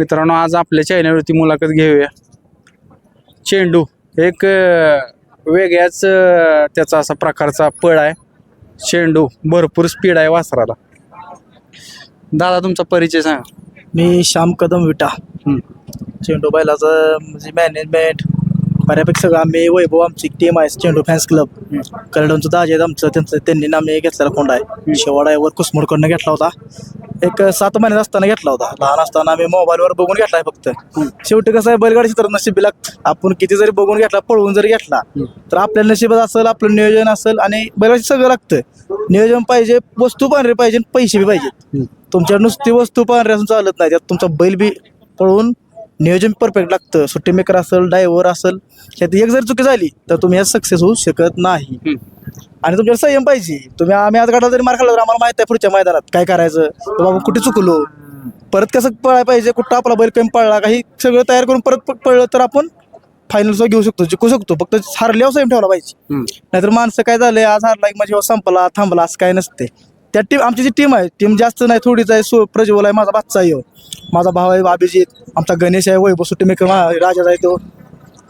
मित्रांनो आज आपल्या चॅनलवरती मुलाखत घेऊया. चेंडू एक वेगळ्याच त्याचा असा प्रकारचा पळ आहे. चेंडू भरपूर स्पीड आहे वासराला. दादा तुमचा परिचय सांगा. मी श्याम कदम विटा. चेंडू बैलाचं म्हणजे मॅनेजमेंट बऱ्यापैकी सगळं आम्ही वैभव आमची टीम आहे चेंडू फॅन्स क्लब करडूनचं दाजे आहेत आमचं त्यांचं त्यांनी नामे घेतलेला कोंड आहे. शेवाडावर कुसमुडकडनं घेतला होता. एक सात महिन्यात असताना घेतला होता. लहान असताना आम्ही मोबाईलवर बघून घेतलाय फक्त. शेवटी कसं आहे बैलगाडी तर नशिबी लागतं आपण किती जरी बघून घेतला पळवून जरी घेतला तर आपल्या नशिबात असेल आपलं नियोजन असेल आणि बैलगाडी सगळं लागतं नियोजन पाहिजे वस्तू पांढरी पाहिजे पैसे बी पाहिजेत तुमच्या नुसती वस्तू पांढरी असून चालत नाही त्यात तुमचा बैल बी पळून नियोजन परफेक्ट लागतं. सुट्टी मेकर असेल ड्रायव्हर असेल त्यात एक जर चुकी झाली तर तुम्ही यात सक्सेस होऊ शकत नाही. आणि तुमच्याकडे संयम पाहिजे. तुम्ही आम्ही आज गाडा जरी मार खाल्ला तर आम्हाला माहीत आहे पुढच्या मैदानात काय करायचं. तर बाबा कुठे चुकलो? परत कसं पळायला पाहिजे? कुठं आपला बैल कमी पळला काही सगळं तयार करून परत पळलं तर आपण फायनल सुद्धा घेऊ शकतो. जिंकू शकतो. फक्त हारल्यावर संयम ठेवला पाहिजे. नाहीतर माणसं काय झालंय आज हारला की माझी संपला थांबला असं काय नसते. त्या टीम आमची जी टीम आहे टीम जास्त नाही थोडीच आहे. सो प्रज्वल आहे माझा बादचा आहे. माझा भाव आहे अभिजित. आमचा गणेश आहे वैभव सुट्टी मेकर राजा आहे तो.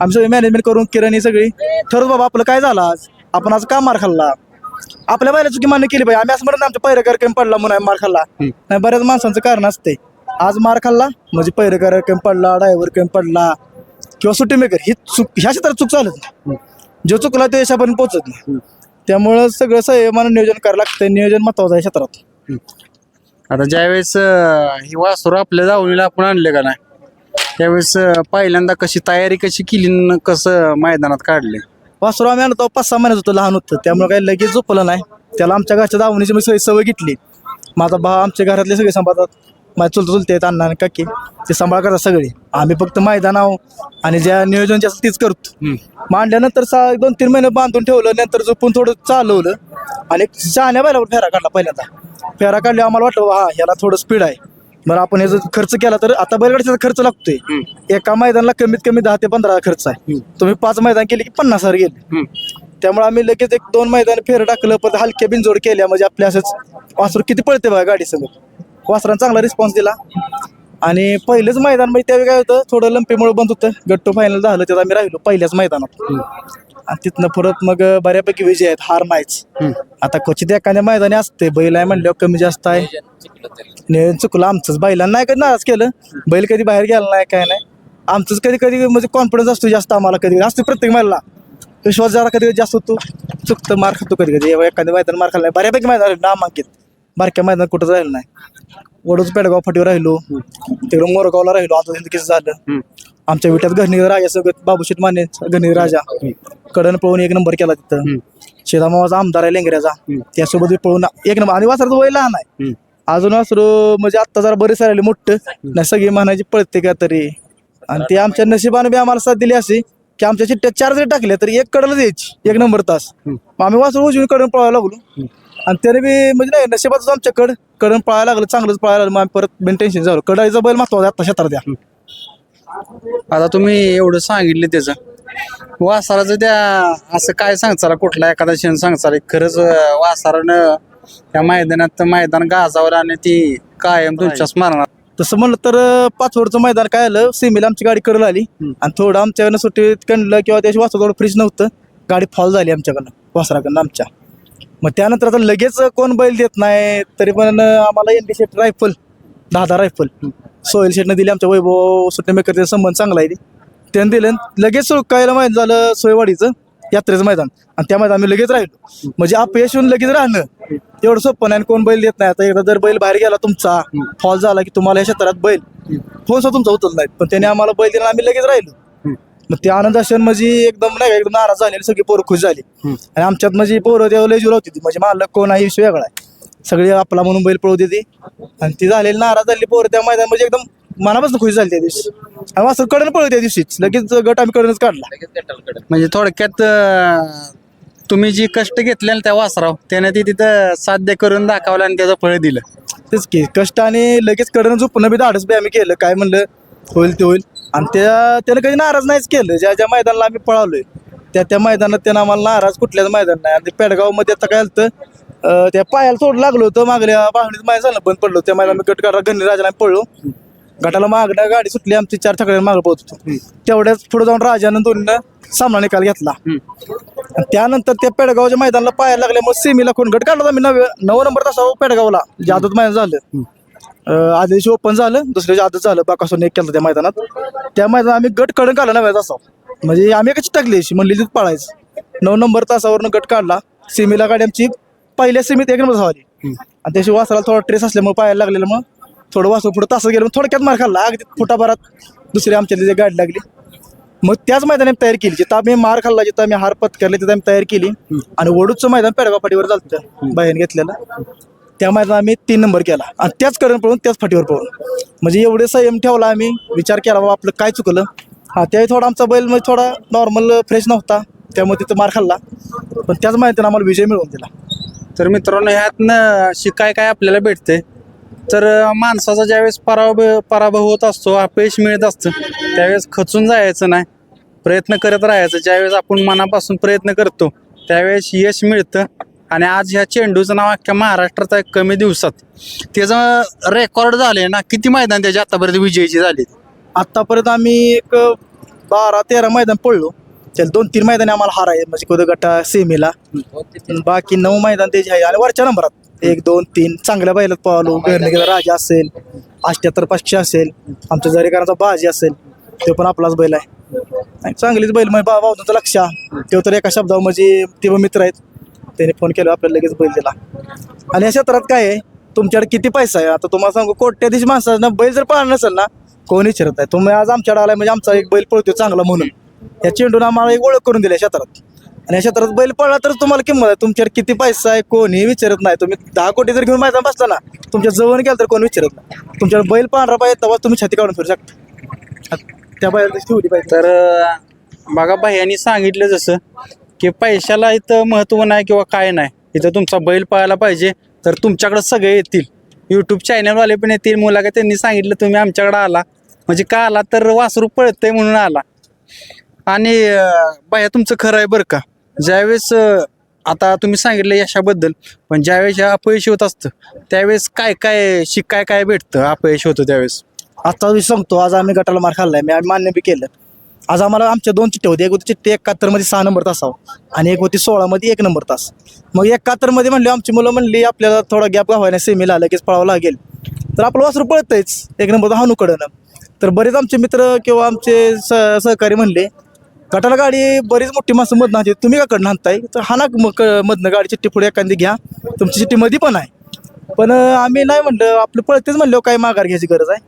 आम्ही सगळी मॅनेजमेंट करून किरण ही सगळी. ठरव बाबा आपलं काय झालं आज? आपण आज का मार खाल्ला? आपल्या बायला चुकी मान्य केली पाहिजे आम्ही असं म्हणत आमच्या पैरेकर कमी पडला म्हणून आम्ही मार खाल्ला. नाही बऱ्याच माणसांचं कारण असते आज मार खाल्ला म्हणजे पैरेकर कमी पडला ड्रायव्हर कमी पडला किंवा सुट्टी मेकर ही चूक ह्या क्षेत्रात चूक चालत नाही. जो चुकला ते यशापर्यंत पोहोचत नाही. त्यामुळं सगळं संयमानं नियोजन करावं लागतं नियोजन महत्वाचं आहे क्षेत्रात. आता ज्यावेळेस अं, ही वासरू आपल्या दावणीला आपण आणले का नाही त्यावेळेस अं, पहिल्यांदा कशी तयारी कशी केली न कसं मैदानात काढले? वासरू आम्ही आणलो तेव्हा पाच सहा महिन्यात होतो लहान होतं. त्यामुळे काही लगेच झोपलं नाही. त्याला आमच्या घरच्या दावणीची मी सवय सवय घेतली. माझा भाव आमच्या घरातले सगळे सांभाळतात. माझे चुलते चुलते आहेत अण्णा आणि काकी. ते सांभाळ करतात सगळे. आम्ही फक्त मैदानाव आणि ज्या नियोजन जे असतं तीच करतो. मांडल्यानंतर सा दोन तीन महिने बांधून ठेवलं नंतर झोपून थोडं चालवलं. आणि एक शहाण्या बैलावर फेरा काढला पहिल्यांदा. फेरा काढल्यावर आम्हाला वाटलं हा ह्याला थोडं स्पीड आहे. बरं आपण ह्याचा खर्च केला तर आता बैलगाडीचा खर्च लागतोय. एका मैदानाला कमीत कमी दहा ते पंधरा खर्च आहे. तुम्ही पाच मैदान केले की पन्नास हजार गेले. त्यामुळे आम्ही लगेच एक दोन मैदान फेर टाकलं पण हलक्या बिनजोड केल्या म्हणजे आपल्या असंच वासरू किती पळते बघा गाडी समोर वासरानं चांगला रिस्पॉन्स दिला. आणि पहिलेच मैदान म्हणजे त्यावेळी काय होतं थोडं लंपीमुळे बंद होतं. गट्टू फायनल झालं त्यात आम्ही राहिलो पहिल्याच मैदानात. आणि तिथनं परत मग बऱ्यापैकी विजय आहेत हार नाहीच आता क्वचित एखाद्या मैदानी असते बैल आहे म्हणल्यावर कमी जास्त आहे. नियोजन चुकलं आमचंच बैलांना नाही कधी नाराज केलं? बैल कधी बाहेर गेला नाही काय नाही. आमचंच कधी कधी म्हणजे कॉन्फिडन्स असतो जास्त आम्हाला कधी असतो प्रत्येक महिला विश्वास जरा कधी कधी जास्त होतो. चुकतं मार खातो कधी कधी एखाद्या मैदान मार खाल्ला नाही बऱ्यापैकी मैदान नामांकित. बारक्या मैदान कुठं राहिलं नाही. वडूच पेडगाव फाटीवर राहिलो. तिकडं मोरगावला राहिलो. आता झालं. आमच्या विट्यात घरणी राजा सगळं बाबूशेठ माने घरणी राजा. कडन पळून एक नंबर केला तिथं. शेतामावाचा आमदार आहे लेंगऱ्याचा. त्यासोबत पळून एक नंबर. आणि वासराचं वय लहान आहे. अजून वासरू म्हणजे आत्ता जरा बरेच राहिले मोठं. नाही सगळी म्हणायची पळते का तरी. आणि ते आमच्या नशिबाने बी आम्हाला साथ दिली अशी की आमच्या चिठ्ठ्या चार जरी टाकल्या तरी एक कडला द्यायची एक नंबर तास. मग आम्ही वासरू उजवी कडून पळायला लागलो. आणि त्याने बी म्हणजे नाही नशिबातच आमच्या कडकडून पळायला लागलं चांगलंच पळायला लागलं. मग आम्ही परत बेन टेन्शन झालो. कडाईचा बैल महत्त्वाचा आता क्षेत्रात द्या. आता तुम्ही एवढं सांगितलं त्याचं. वासराचं त्या असं काय सांगचाला कुठला एखादा क्षण सांगचाल खरंच वासरानं त्या मैदानात मैदान गाजावर आणि ती कायम तुमच्या स्मरणात तसं म्हणलं तर अं, पाच वरचं मैदान काय आलं? सेमीला आमची गाडी कडला आली. आणि थोडं आमच्याकडनं सुट्टीत कंडलं किंवा त्याची वासर थोडं फ्रीज नव्हतं गाडी फॉल झाली आमच्याकडनं वासराकडनं आमच्या. मग त्यानंतर आता लगेच कोण बैल देत नाही तरी पण आम्हाला एन डी शेट रायफल दहा दहा रायफल सोहेल शेटनं दिली आमच्या वैभव सुट्टी मेकर संबंध चांगला आहे ते. त्यानं दिलं लगेच सुळकायला मैदान झालं सोयवाडीचं यात्रेचं मैदान. आणि त्या मैदान आम्ही लगेच राहिलो. म्हणजे अपयश येऊन लगेच राहणं. एवढं सोपं नाही आणि कोण बैल देत नाही. आता एकदा जर बैल बाहेर गेला तुमचा फॉल झाला की तुम्हाला या क्षेत्रात बैल. फोन सुद्धा तुमचा उचलत नाहीत. पण त्याने आम्हाला बैल दिला आम्ही लगेच राहिलो. मग ते आनंद असेल म्हणजे एकदम नाही एकदम नाराज झाले सगळी पोरं खुश झाली. आणि आमच्यात म्हणजे पोरं तेव्हा लय जुळ होती म्हणजे मालक कोण आहे विषय वेगळा आहे. सगळी आपला म्हणून बैल पळू देते. आणि ती झालेली नाराज झाली पोरं त्या मैदान म्हणजे एकदम मनापासून खुश झाली त्या दिवशी. आणि वासर कडन पळू त्या दिवशीच. लगेच गट आम्ही कडनच काढला. म्हणजे थोडक्यात अं, तुम्ही जी कष्ट घेतले त्या वासराव त्याने ती तिथं साध्य करून दाखवलं आणि त्याचं फळ दिलं. तेच की कष्ट आणि लगेच कडनं झोपणं बी धाडस बी आम्ही केलं. काय म्हणलं होईल ते होईल. आणि त्या त्यानं कधी नाराज नाहीच केलं. ज्या ज्या मैदानाला आम्ही पळालोय त्या त्या मैदानात त्यानं आम्हाला नाराज कुठल्याच मैदान नाही. आणि पेडगावमध्ये आता काय झालं त्या पायाला थोडं लागलो होतं मागल्या बाहुणीत मैदान झालं बंद पडलो त्या मैदान गट काढा गणनी राजाला आम्ही पळलो. गटाला मागणं गाडी सुटली आमची चार छकड्या मागं पोहोच होतो. तेवढ्याच पुढे जाऊन राजानं दोन्हीनं सामना निकाल घेतला. आणि त्यानंतर त्या पेडगावच्या मैदानाला पाहायला लागल्यामुळे सेमीला कोण गट काढला होता? मी नव्या नऊ नंबर तासावर पेडगावला. जादूत मैदान झालं. अं, आदल्या दिवशी ओपन झालं दुसऱ्या दिवशी आदत झालं बाकासून एक केलं त्या मैदानात. त्या मैदानात आम्ही गटकडून काढला नव्या तासावर म्हणजे आम्ही कशी टाकली अशी म्हणली तिथं पाळायचं. नऊ नंबर तासावरनं गट काढला. सेमीला गाडी आमची पहिल्या सेमीत एक नंबर झाली. आणि त्याशी वासराला थोडा ट्रेस असल्यामुळे पाहायला लागलेलं मग थोडं वासरू पुढे तास गेलं मग थोडक्यात मार खाल्ला. अगदी फुटाभरात दुसरी आमच्या तिथे गाडी लागली. मग त्याच मैदानात तयार केली. जिथं आम्ही मार खाल्ला जिथं आम्ही हार पत्करले तिथं आम्ही तयार केली. आणि वडूचं मैदान पेडगाव फाटीवर चालतं बाहेर घेतलेलं. त्या मैदानात आम्ही तीन नंबर केला. आणि त्याच करून पळून त्याच फाटीवर पळून. म्हणजे एवढे संयम ठेवला आम्ही. विचार केला बाबा आपलं काय चुकलं? हा त्यावेळी थोडा आमचा बैल म्हणजे थोडा नॉर्मल फ्रेश नव्हता. त्यामुळे तिथं मार खाल्ला. पण त्याच मैदानात आम्हाला विजय मिळवून दिला. तर मित्रांनो ह्यातनं शिकाय काय आपल्याला भेटते तर माणसाचा ज्यावेळेस पराभव पराभव होत असतो अपयश मिळत असतं त्यावेळेस खचून जायचं नाही. प्रयत्न करत राहायचं. ज्यावेळेस आपण मनापासून प्रयत्न करतो त्यावेळेस यश मिळतं. आणि आज ह्या चेंडूचं नाव अख्ख्या महाराष्ट्रात आहे कमी दिवसात. त्याचं रेकॉर्ड झाले ना किती मैदान त्याच्या आतापर्यंत विजयीची झाली आत्तापर्यंत आम्ही एक बारा तेरा मैदान पडलो. त्याला दोन तीन मैदान आम्हाला हार आहे म्हणजे कोद गटा सेमीला. बाकी नऊ मैदान त्याचे आहे आणि वरच्या नंबरात एक दोन तीन चांगल्या बैलात पाहलो गरणिकेचा राजा असेल अष्ट्याहत्तर पाचशे असेल आमच्या जरीकरांचा बाजी असेल तो पण आपलाच बैल आहे. आणि चांगलीच बैल. म्हणजे बा तुमचं लक्ष तो तर एका शब्दावर म्हणजे ते पण मित्र आहेत. त्याने फोन केला आपल्याला लगेच बैल दिला. आणि या क्षेत्रात काय आहे? तुमच्याकडे किती पैसा आहे? आता तुम्हाला सांगू कोट्याधीश माणसांना बैल जर पाळणार नसेल ना कोण विचारत आहे तुम्ही आज आमच्याकडे आलाय म्हणजे आमचा एक बैल पळतो चांगला म्हणून. या चेंडून आम्हाला एक ओळख करून दिली या क्षेत्रात. आणि या क्षेत्रात बैल पळला तर तुम्हाला किंमत आहे. तुमच्याकडे किती पैसा आहे कोणी विचारत नाही. तुम्ही दहा कोटी जर घेऊन मैदान बसला ना तुमच्या जवळ गेलं तर कोण विचारत नाही. तुमच्याकडे बैल पांढरा पाहिजे तेव्हा तुम्ही छाती काढून फिरू शकता. त्या बैल ठेवली पाहिजे. तर बघा भाई सांगितलं जसं की पैशाला इथं महत्त्व नाही किंवा काय नाही. इथं तुमचा बैल पाहायला पाहिजे तर तुमच्याकडे सगळे येतील. यूट्यूब चॅनलवाले पण येतील. मुलाखत त्यांनी सांगितलं तुम्ही आमच्याकडे आला. म्हणजे का आला? तर वासरू पळतंय म्हणून आला. आणि बाया तुमचं खरं आहे बरं का. ज्यावेळेस आता तुम्ही सांगितलं यशाबद्दल पण ज्यावेळेस हे अपयश होत असतं त्यावेळेस काय काय शिकाय काय भेटतं अपयश होतं त्यावेळेस? आता मी सांगतो आज आम्ही गटाला मार खाल्लाय मी आम्ही मान्य बी केलं. आज आम्हाला आमच्या दोन चिठ्ठ्या होते एक होती चिठ्ठी एकाहत्तरमध्ये सहा नंबर तासावं आणि एक होती सोळामध्ये एक नंबर तास. मग एकाहत्तरमध्ये म्हणले आमची मुलं म्हणली आपल्याला थोडा गॅप गावायला सेमीला लगेच पळावं लागेल. तर आपलं वासरू पळतंयच एक नंबर हनुकडनं तर बरेच आमचे मित्र किंवा आमचे स सहकारी म्हणले गटाला गाडी बरीच मोठी माणसं मधनं आणते तुम्ही का कडनं आणताय? तर हा ना मग मधनं गाडी चिठ्ठी पुढे एखादी घ्या. तुमची चिठ्ठी मध्ये पण आहे. पण आम्ही नाही म्हणलं आपलं पळतेच म्हणलं काय माघार घ्यायची गरज आहे?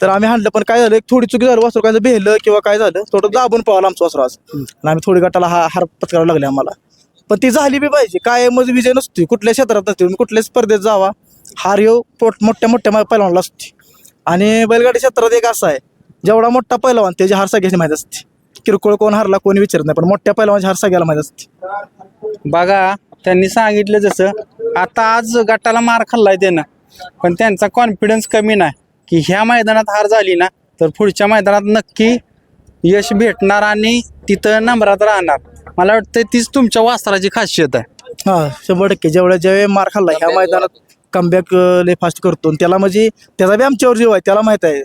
तर आम्ही हाणलं पण काय झालं एक थोडी चुकी झालं वासरू काय भेलं किंवा काय झालं थोडं दाबून पळालं आमचं वासरू आज. आणि आम्ही थोडी गटाला हा हार पत्करावं लागले आम्हाला. पण ती झाली बी पाहिजे. काय मग विजय नसतो कुठल्या क्षेत्रात नसते तुम्ही कुठल्याच स्पर्धेत जावा हार येऊ पोट मोठ्या मोठ्या पैलवानला असते आणि बैलगाडी क्षेत्रात एक असं आहे. जेवढा मोठा पैलवान त्याची हार सगळ्याची माहीत असते. किरकोळ कोण हारला कोणी विचारत नाही पण मोठ्या पैलवानची हार सगळ्याला माहीत असते. बघा त्यांनी सांगितलं जसं आता आज गटाला मार खाल्लाय त्यानं पण त्यांचा कॉन्फिडन्स कमी नाही. की ह्या मैदानात हार झाली ना तर पुढच्या मैदानात नक्की यश भेटणार आणि तिथं नंबरात राहणार. मला वाटतं तीच तुमच्या वास्त्राची खासियत आहे. हा शंभर टक्के. जेवढ्या ज्यावेळी मार खाल्ला ह्या मैदानात कमबॅक लय फास्ट करतो. आणि त्याला म्हणजे त्याचा बी आमच्यावर जीव आहे त्याला माहीत आहे.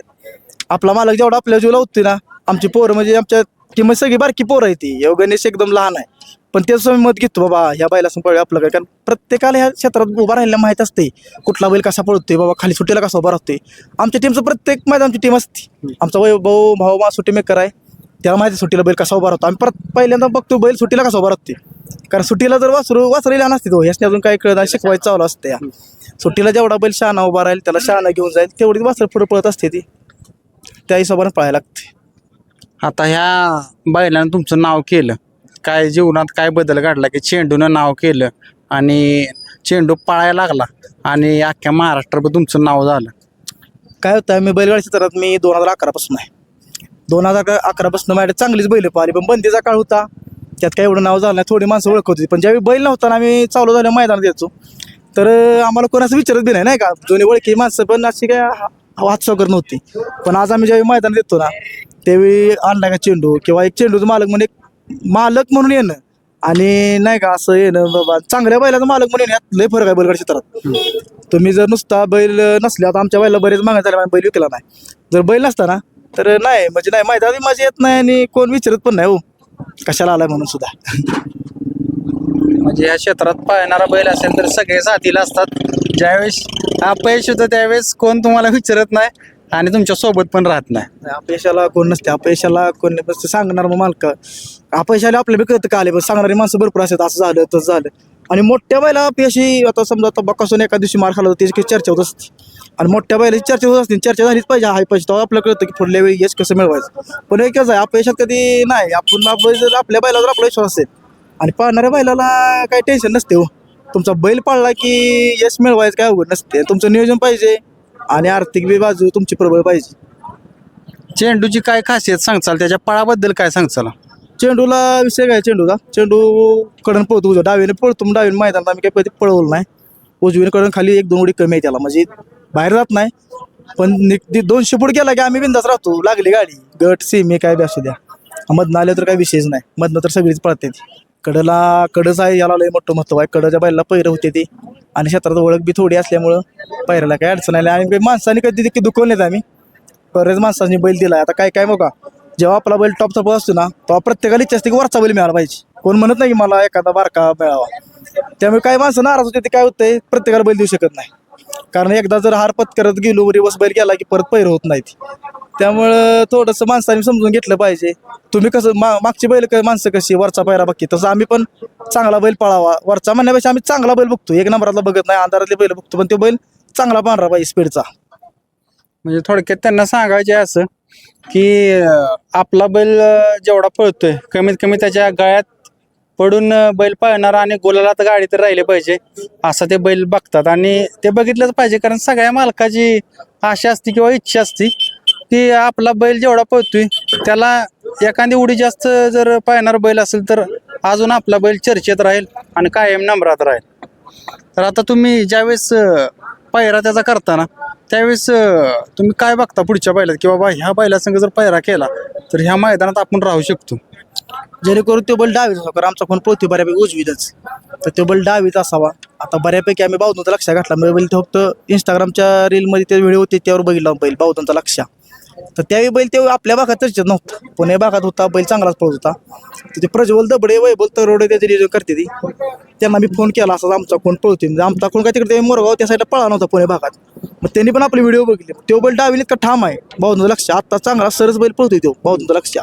आपला मालक जेवढा आपल्या जीव लावतोय ना आमची पोरं म्हणजे आमच्या किंमत सगळी बारकी पोरं आहे ती. योग गणेश एकदम लहान आहे. पण त्याचं मी मत घेतो बाबा ह्या बैला पळू आपलं काय. कारण प्रत्येकाला ह्या क्षेत्रात उभा राहिला माहीत असते कुठला बैल कसा पळतोय बाबा खाली सुट्टीला कसा उभा राहतोय. आमच्या टीमचं प्रत्येक मैदान आमची टीम असते. आमचा वैभव भाऊ मा सुट्टी मेकर आहे. त्याला माहिती सुट्टीला बैल कसा उभा राहतो. आम्ही परत पहिल्यांदा बघतो बैल सुट्टीला कसा उभा राहते कारण सुट्टीला जर वासरू वासरेला असते तो ह्यासने अजून काही कळत शिकवायचं चालू असते या. सुट्टीला जेवढा बैल शहाणा उभा राहील त्याला शहाणा घेऊन जाईल तेवढी वासर पुढे पळत असते ती. त्या हिशोबाने पळायला लागते आता ह्या बैलानं तुमचं नाव केलं. काय जीवनात काय बदल घडला की चेंडूनं नाव केलं आणि चेंडू पळायला लागला आणि अख्ख्या महाराष्ट्रावर तुमचं नाव झालं. काय होतं मी बैलगाडी क्षेत्रात मी दोन हजार अकरापासून आहे. दोन हजार अकरापासून माझ्या चांगलीच बैल पाहिली पण बंदीचा काळ होता. त्यात काही एवढं नाव झालं नाही थोडी माणसं ओळख होती. पण ज्यावेळी बैल नव्हता आम्ही चालू झालं मैदानात यायचो तर आम्हाला कोणाचं विचारत बी नाही नाही का? जुनी ओळखी माणसं पण अशी काय हात वगैरे नव्हती. पण आज आम्ही ज्यावेळी मैदानात येतो ना त्यावेळी आणला का चेंडू किंवा एक चेंडूचं मालक म्हणून एक मालक म्हणून येणं. आणि नाही का असं येणं बाबा चांगल्या बैलाचा मालक म्हणून येण्यात लय फरक आहे बैलगाडी क्षेत्रात. तुम्ही जर नुसता बैल नसल्या तर आमच्या बैला बरेच मागा झाल्या बैल विकला नाही. जर बैल नसता ना तर नाही म्हणजे नाही मैदानात माझी येत नाही आणि कोण विचारत पण नाही हो. कशाला आलाय म्हणून सुद्धा. म्हणजे या क्षेत्रात पाळणारा बैल असेल तर सगळे साथीला असतात. ज्यावेळेस अपयश होतं त्यावेळेस कोण तुम्हाला विचारत नाही आणि तुमच्यासोबत पण राहत नाही. अपयशाला कोण नसते अपयशाला कोण नाही बस सांगणार मग मालक. अपयशाला आपल्या बी कळतं का आले? पण सांगणारी माणसं भरपूर असतात असं झालं तसं झालं. आणि मोठ्या बैला अपयशी आता समजा आता बकासून एका दिवशी मार खाला होता त्याची काही चर्चा होत असते. आणि मोठ्या बैलाची चर्चा होत असते चर्चा झालीच पाहिजे हाय पैसे. तेव्हा आपल्याला कळतं की पुढल्या वेळी यश कसं मिळवायचं. पण एकच आहे अपयशात कधी नाही. आपण आपलं जर आपल्या बैलावर जर आपला विश्वास असेल आणि पाळणाऱ्या बैलाला काही टेन्शन नसते हो. तुमचा बैल पाळला की यश मिळवायचं काय अवघड नसते. तुमचं नियोजन पाहिजे आणि आर्थिक बी बाजू तुमची प्रबळ पाहिजे. चेंडूची काय खासियत सांगचाल? त्याच्या पळाबद्दल काय सांगचाल? चेंडूला विषय काय चेंडूचा? चेंडू कडन पळतो उजव्या डावीने पळतो मग डावीने मैदानात आम्ही काही कधी पळवलं नाही. उजवीने कडन खाली एक दोन उडी कमी आहे त्याला. म्हणजे बाहेर जात नाही. पण नि- ती दोनशे फूट गेला की आम्ही बिंदास राहतो. लागली गाडी. गट सेमी काय बी असू द्या. मधनं आलं तर काही विषयच नाही. मधनं तर सगळीच पळते ती. कडला कडच आहे याला लय मोठं महत्त्व आहे. कडच्या बैलाला पैरं होते ती. आणि क्षेत्रात ओळख बी थोडी असल्यामुळं पैराला काही अडचण आली. आणि माणसाने कधी देखील दुखवलेत आम्ही. बरेच माणसांनी बैल दिलाय. आता काय काय बघा. जेव्हा आपला बैल टॉपचा टॉप असतो ना तेव्हा प्रत्येकाला इच्छा असते की वरचा बैल मिळाला पाहिजे. कोण म्हणत नाही की मला एखादा बारका मिळावा. त्यामुळे काही माणसं नाराज होते ते काय होतंय प्रत्येकाला बैल देऊ शकत नाही. कारण एकदा जर हार पत्करत गेलो रिवर्स बैल गेला की परत पैर होत नाहीत. त्यामुळं थोडंसं माणसाने समजून घेतलं पाहिजे. तुम्ही कसं मा मागची बैल क- माणसं कशी वरचा पायरा बघते तसं आम्ही पण चांगला बैल पळावा. वरचा म्हणण्यापेक्षा आम्ही चांगला बैल बघतो. एक नंबरातला बघत नाही अंधारातले बैल बघतो. पण तो बैल चांगला पांढरा पाहिजे स्पीडचा म्हणजे थोडक्यात त्यांना सांगायचे असं की अं, आपला बैल अं, जेवढा पळतोय कमीत कमी त्याच्या गळ्यात पडून अं, बैल पळणार आणि गोलाला तर गाडी तर राहिले पाहिजे. असं ते बैल बघतात. आणि ते बघितलंच पाहिजे. कारण सगळ्या मालकाची आशा असते किंवा इच्छा असते की आपला बैल जेवढा पळतोय त्याला एखादी उडी जास्त जर पाहणार बैल असेल तर अजून आपला बैल चर्चेत राहील आणि कायम नंबरात राहील. तर आता तुम्ही ज्यावेळेस पायरा त्याचा करताना त्यावेळेस तुम्ही काय बघता पुढच्या बैलात? की बाबा ह्या बैलासंग जर पायरा केला तर ह्या मैदानात आपण राहू शकतो. जेणेकरून तो बैल डावीत असावा कारण आमचा फोन पळतो बऱ्यापैकी उजवीतच. तर तो बैल डावीत असावा. आता बऱ्यापैकी आम्ही बावधनचा लक्ष घातला म्हणजे बैल फक्त इंस्टाग्रामच्या रीलमध्ये ते व्हिडिओ होते त्यावर बघितला बैल बावधनचा लक्ष. तर त्यावेळी बैल ते आपल्या भागात चर्चेत नव्हता. पुणे भागात होता बैल चांगलाच पळत होता. तर ते प्रज्वल दबडे वैबल तरोडे त्याचे नियोजन करते ती. त्यांना मी फोन केला असा आमचा कोण पळतोय? म्हणजे आमचा कोण काय तिकडे मोरगाव त्या साईडला पळा नव्हता पुणे भागात. मग त्यांनी पण आपले व्हिडिओ बघितले. तो बैल डावीने का ठाम आहे. बावधनचं लक्ष आता चांगला सरस बैल पळतोय तो बावधनचं लक्ष.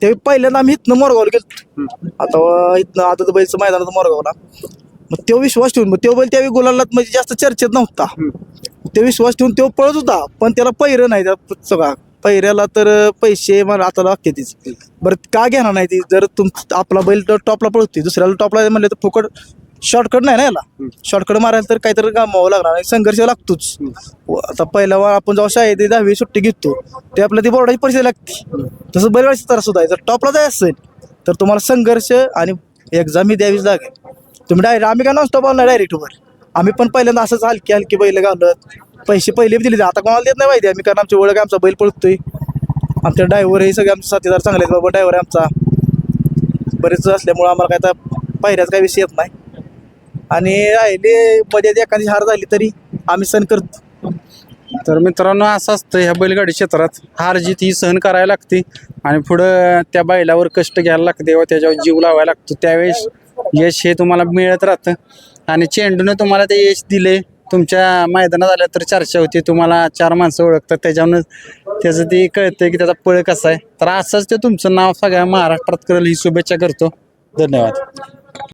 त्यावेळी पहिल्यांदा आम्ही इथनं मोरगावला गेलो आता इथनं आता तर बैलचं मैदानात मोरगावला. मग तो विश्वास ठेवून मग तो बैल त्यावेळी गुलालात म्हणजे जास्त चर्चेत नव्हता. ते विश्वास ठेवून तो पळत होता पण त्याला पैरं नाही त्या सगळा. पैऱ्याला तर पैसे मला आता लागते तीच. बरं का घेणार नाही ती? जर तुम आपला बैल तर टॉपला पळतोय दुसऱ्याला टॉपला म्हणलं तर फुकट शॉर्टकट नाही ना याला? शॉर्टकट मारायला तर काहीतरी गमावं लागणार आणि संघर्ष लागतोच. आता पहिला वेळा आपण जेव्हा शाळेत दहावी सुट्टी घेतो ते आपल्या ती बोर्डाची परीक्षा लागते. तसं बरेच तर सुद्धा आहे. जर टॉपला जायचं असेल तर तुम्हाला संघर्ष आणि एक्झाम ही द्यावीच लागेल. तुम्ही डायरेक्ट आम्ही काय नॉनस्टॉप आलो डायरेक्ट वर? आम्ही पण पहिल्यांदा असंच हलकी हलकी बैल घालत. पैसे पहिले बी दिले आता कोणाला देत नाही माहिती आम्ही कारण आमच्या ओळख आमचा बैल पळतोय. आमचे ड्रायव्हर हे सगळे आमचे साथीदार चांगले आहेत बाबा ड्रायव्हर आमचा. बरेच असल्यामुळं आम्हाला काय आता पायऱ्याचा काही विषय येत नाही. आणि राहिले मध्ये एखादी हार झाली तरी आम्ही सण करतो. तर मित्रांनो असं असतं ह्या बैलगाडी क्षेत्रात. हार जीत ही सहन करायला लागते. आणि पुढं त्या बैलावर कष्ट घ्यायला लागते व त्याच्यावर जीव लावायला लागतो. त्यावेळेस यश हे तुम्हाला मिळत राहतं. आणि चेंडूने तुम्हाला ते यश दिले. तुमच्या मैदानात आल्या तर चर्चा होती. तुम्हाला चार माणसं ओळखतात. त्याच्यावरून त्याचं ते कळतं की त्याचा पळ कसा आहे. तर असंच ते तुमचं नाव सगळ्या महाराष्ट्रात करेल ही शुभेच्छा करतो. धन्यवाद.